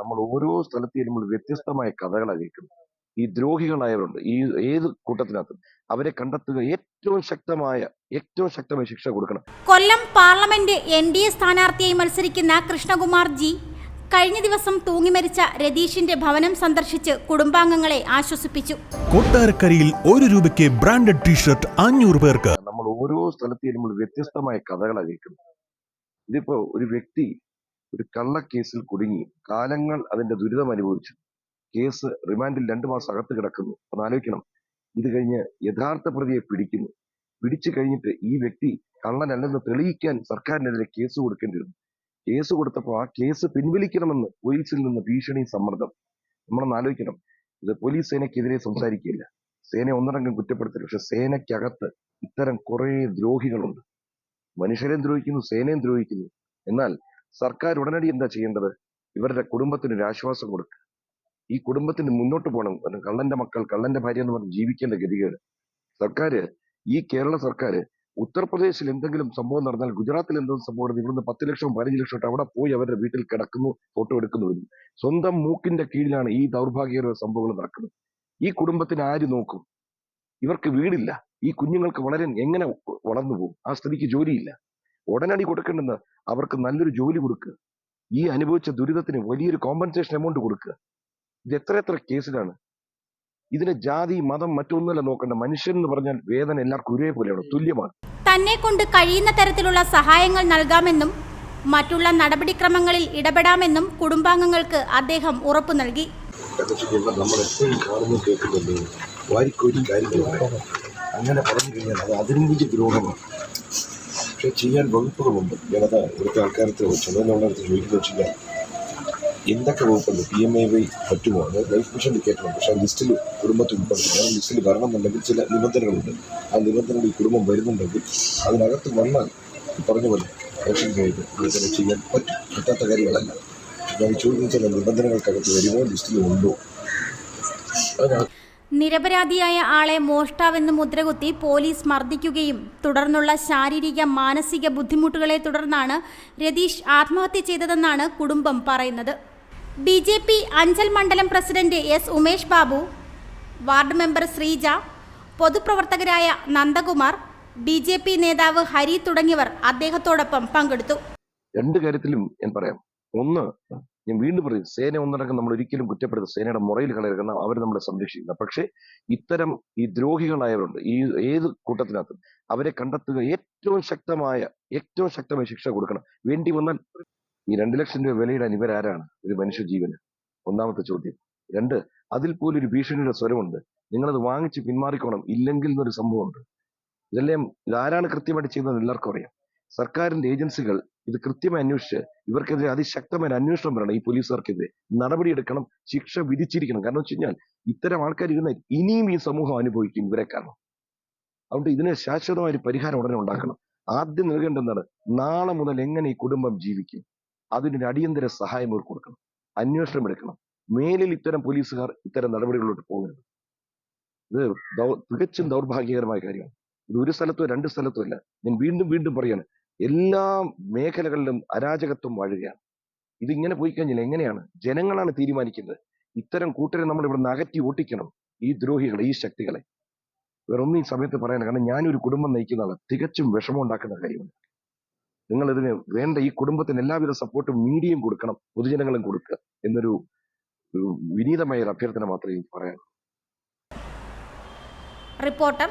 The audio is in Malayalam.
നമ്മൾ ഓരോ സ്ഥലത്ത് ചെല്ലുമ്പോൾ വ്യത്യസ്തമായ കഥകളാണ് കേൾക്കുന്നത് ഈ ദ്രോഹികളായവരുണ്ട്. ഈ ഏത് കൂട്ടത്തിനകത്തും അവരെ കണ്ടെത്തുക ഏറ്റവും ശക്തമായ ഏറ്റവും ശക്തമായ ശിക്ഷ കൊടുക്കണം. Kollam parliament N D A സ്ഥാനാർത്ഥിയായി മത്സരിക്കുന്ന കൃഷ്ണകുമാർ ജി കഴിഞ്ഞ ദിവസം തൂങ്ങിമരിച്ച രതീഷിന്റെ ഭവനം സന്ദർശിച്ച് കുടുംബാംഗങ്ങളെ ആശ്വസിപ്പിച്ചു. കൊട്ടാരക്കരയിൽ ഒരു രൂപയ്ക്ക് ബ്രാൻഡഡ് ടീഷർട്ട് അഞ്ഞൂറ് പേർക്ക്. നമ്മൾ ഓരോ സ്ഥലത്ത് ചെല്ലുമ്പോൾ വ്യത്യസ്തമായ കഥകളാണ് കേൾക്കുന്നത് ഇതിപ്പോ ഒരു വ്യക്തി ഒരു കള്ളക്കേസിൽ കുടുങ്ങി കാലങ്ങൾ അതിന്റെ ദുരിതം അനുഭവിച്ചു. കേസ് റിമാൻഡിൽ രണ്ടു മാസം അകത്ത് കിടക്കുന്നു. ഒന്ന് ആലോചിക്കണം. ഇത് കഴിഞ്ഞ് യഥാർത്ഥ പ്രതിയെ പിടിക്കുന്നു. പിടിച്ചു കഴിഞ്ഞിട്ട് ഈ വ്യക്തി കള്ളനല്ലെന്ന് തെളിയിക്കാൻ സർക്കാരിനെതിരെ കേസ് കൊടുക്കേണ്ടി വന്നു കേസ് കൊടുത്തപ്പോൾ ആ കേസ് പിൻവലിക്കണമെന്ന് പോലീസിൽ നിന്ന് ഭീഷണി സമ്മർദ്ദം. നമ്മളൊന്ന് ആലോചിക്കണം. ഇത് പോലീസ് സേനയ്ക്കെതിരെ സംസാരിക്കില്ല സേന ഒന്നടങ്കം കുറ്റപ്പെടുത്തില്ല പക്ഷെ സേനയ്ക്കകത്ത് ഇത്തരം കുറെ ദ്രോഹികളുണ്ട്. മനുഷ്യരെ ദ്രോഹിക്കുന്നു സേനയും ദ്രോഹിക്കുന്നു. എന്നാൽ സർക്കാർ ഉടനടി എന്താ ചെയ്യേണ്ടത്? ഇവരുടെ കുടുംബത്തിന് ഒരു ആശ്വാസം കൊടുക്കുക ഈ കുടുംബത്തിന് മുന്നോട്ട് പോകണം. കള്ളന്റെ മക്കൾ കള്ളന്റെ ഭാര്യ എന്ന് പറഞ്ഞ് ജീവിക്കേണ്ട ഗതികേട്. സർക്കാർ ഈ കേരള സർക്കാർ ഉത്തർപ്രദേശിൽ എന്തെങ്കിലും സംഭവം നടന്നാൽ ഗുജറാത്തിൽ എന്തെങ്കിലും സംഭവം നടന്നാൽ ഇവിടുന്ന് പത്ത് ലക്ഷം പതിനഞ്ച് ലക്ഷം അവിടെ പോയി അവരുടെ വീട്ടിൽ കിടക്കുന്നു ഫോട്ടോ എടുക്കുന്നു വരും സ്വന്തം മൂക്കിന്റെ കീഴിലാണ് ഈ ദൗർഭാഗ്യകരമായ സംഭവങ്ങൾ നടക്കുന്നത്. ഈ കുടുംബത്തിന് ആര് നോക്കും? ഇവർക്ക് വീടില്ല. ഈ കുഞ്ഞുങ്ങൾക്ക് വളരെ എങ്ങനെ വളർന്നു പോകും? ആ സ്ഥിതിക്ക് ജോലിയില്ല. ഉടനടി കൊടുക്കേണ്ടെന്ന് അവർക്ക് നല്ലൊരു ജോലി കൊടുക്കുക ഈ അനുഭവിച്ച ദുരിതത്തിന് വലിയൊരു കോമ്പൻസേഷൻ എമൗണ്ട് കൊടുക്കുക ഇത് എത്ര എത്ര കേസിലാണ്? ഇതിന് ജാതി മതം മറ്റൊന്നുമല്ല നോക്കേണ്ട. മനുഷ്യൻ എന്ന് പറഞ്ഞാൽ വേദന എല്ലാവർക്കും ഒരേപോലെയാണ് തുല്യമാണ്. തന്നെ കൊണ്ട് കഴിയുന്ന തരത്തിലുള്ള സഹായങ്ങൾ നൽകാമെന്നും മറ്റുള്ള നടപടിക്രമങ്ങളിൽ ഇടപെടാമെന്നും കുടുംബാംഗങ്ങൾക്ക് അദ്ദേഹം ഉറപ്പു നൽകി. അങ്ങനെ പറഞ്ഞു കഴിഞ്ഞാൽ അത് അതിനും വലിയ ദ്രോഹമാണ്. പക്ഷെ ചെയ്യാൻ വകുപ്പുകളുണ്ട് ജനത ഇവിടുത്തെ ആൾക്കാരത്ത് ചുമതലയുള്ളവർക്ക് ചോദിക്കുന്നത് വെച്ചാൽ എന്തൊക്കെ വകുപ്പുണ്ട്? പി എം എ വൈ പറ്റുമോ? അത് ലൈഫ് മിഷൻ കയറ്റണം പക്ഷേ ലിസ്റ്റിൽ കുടുംബത്തിൽ ഉൾപ്പെടുത്തില്ല ആ ലിസ്റ്റിൽ വരണമെന്നുണ്ടെങ്കിൽ ചില നിബന്ധനകളുണ്ട്. ആ നിബന്ധനകൾ ഈ കുടുംബം വരുന്നുണ്ടെങ്കിൽ അതിനകത്ത് വന്നാൽ പറഞ്ഞു പോലെ റേഷൻ കാർഡ് ഇതൊക്കെ ചെയ്യാൻ പറ്റും. പറ്റാത്ത കാര്യങ്ങളല്ല. ഞാൻ ചോദിക്കുന്ന ചില നിബന്ധനകൾക്കകത്ത് വരുമോ? ലിസ്റ്റിൽ ഉണ്ടോ? അതിനകത്ത് നിരപരാധിയായ ആളെ മോഷ്ടാവെന്ന് മുദ്രകുത്തി പോലീസ് മർദ്ദിക്കുകയും തുടർന്നുള്ള ശാരീരിക മാനസിക ബുദ്ധിമുട്ടുകളെ തുടർന്നാണ് രതീഷ് ആത്മഹത്യ ചെയ്തതെന്നാണ് കുടുംബം പറയുന്നത്. ബി ജെ പി അഞ്ചൽ മണ്ഡലം president S Umesh Babu ward member Sreeja പൊതുപ്രവർത്തകരായ Nandakumar B J P നേതാവ് ഹരി തുടങ്ങിയവർ അദ്ദേഹത്തോടൊപ്പം പങ്കെടുത്തു. രണ്ട് കാര്യത്തിലും ഞാൻ പറയാം. ഒന്ന് ഞാൻ വീണ്ടും പറയും സേന ഒന്നടങ്കം നമ്മൾ ഒരിക്കലും കുറ്റപ്പെടുത്തും സേനയുടെ മുറയിൽ കളയരുത് അവർ നമ്മളെ സംരക്ഷിക്കുന്ന. പക്ഷേ ഇത്തരം ഈ ദ്രോഹികളായവരുണ്ട്. ഈ ഏത് കൂട്ടത്തിനകത്തും അവരെ കണ്ടെത്തുക ഏറ്റവും ശക്തമായ ഏറ്റവും ശക്തമായ ശിക്ഷ കൊടുക്കണം. വേണ്ടി വന്നാൽ ഈ രണ്ട് ലക്ഷം രൂപ വിലയിടാൻ ഇവരാരാണ്? ഒരു മനുഷ്യജീവന്. ഒന്നാമത്തെ ചോദ്യം. രണ്ട് അതിൽ പോലും ഒരു ഭീഷണിയുടെ സ്വരമുണ്ട്. നിങ്ങളത് വാങ്ങിച്ച് പിന്മാറിക്കോണം. ഇല്ലെങ്കിൽ എന്നൊരു സംഭവമുണ്ട്. ഇതെല്ലാം ഇതാരാണ് കൃത്യമായിട്ട് ചെയ്യുന്നത് എല്ലാവർക്കും അറിയാം. സർക്കാരിന്റെ ഏജൻസികൾ ഇത് കൃത്യമായി അന്വേഷിച്ച് ഇവർക്കെതിരെ അതിശക്തമായ അന്വേഷണം വരണം ഈ പോലീസുകാർക്കെതിരെ. നടപടിയെടുക്കണം ശിക്ഷ വിധിച്ചിരിക്കണം. കാരണം വെച്ച് കഴിഞ്ഞാൽ ഇത്തരം ആൾക്കാർ ഇരുന്ന ഇനിയും ഈ സമൂഹം അനുഭവിക്കും ഇവരെ കാരണം അതുകൊണ്ട് ഇതിന് ശാശ്വതമായ ഒരു പരിഹാരം ഉടനെ ഉണ്ടാക്കണം. ആദ്യം നൽകേണ്ടതാണ് നാളെ മുതൽ എങ്ങനെ ഈ കുടുംബം ജീവിക്കും? അതിനൊരു അടിയന്തര സഹായം ഇവർക്ക് കൊടുക്കണം. അന്വേഷണം എടുക്കണം. മേലിൽ ഇത്തരം പോലീസുകാർ ഇത്തരം നടപടികളിലോട്ട് പോകരുത്. ഇത് തികച്ചും ദൗർഭാഗ്യകരമായ കാര്യമാണ്. ഇത് ഒരു സ്ഥലത്തോ രണ്ട് സ്ഥലത്തോ അല്ല. ഞാൻ വീണ്ടും വീണ്ടും പറയാണ് എല്ലാ മേഖലകളിലും അരാജകത്വം വാഴുകയാണ്. ഇതിങ്ങനെ പോയി കഴിഞ്ഞാൽ എങ്ങനെയാണ്? ജനങ്ങളാണ് തീരുമാനിക്കുന്നത്. ഇത്തരം കൂട്ടരെ നമ്മൾ ഇവിടെ നിന്ന് അകറ്റി ഓട്ടിക്കണം. ഈ ദ്രോഹികളെ ഈ ശക്തികളെ. വേറൊന്നും ഈ സമയത്ത് പറയാൻ കാരണം ഞാനൊരു കുടുംബം നയിക്കുന്ന ആളാണ് തികച്ചും വിഷമം ഉണ്ടാക്കുന്ന കാര്യമാണ്. നിങ്ങൾ ഇതിന് വേണ്ട ഈ കുടുംബത്തിന് എല്ലാവിധ സപ്പോർട്ടും മീഡിയയും കൊടുക്കണം. പൊതുജനങ്ങളും കൊടുക്കുക. എന്നൊരു വിനീതമായ ഒരു അഭ്യർത്ഥന മാത്രമേ എനിക്ക് പറയാനുള്ളൂ. റിപ്പോർട്ടർ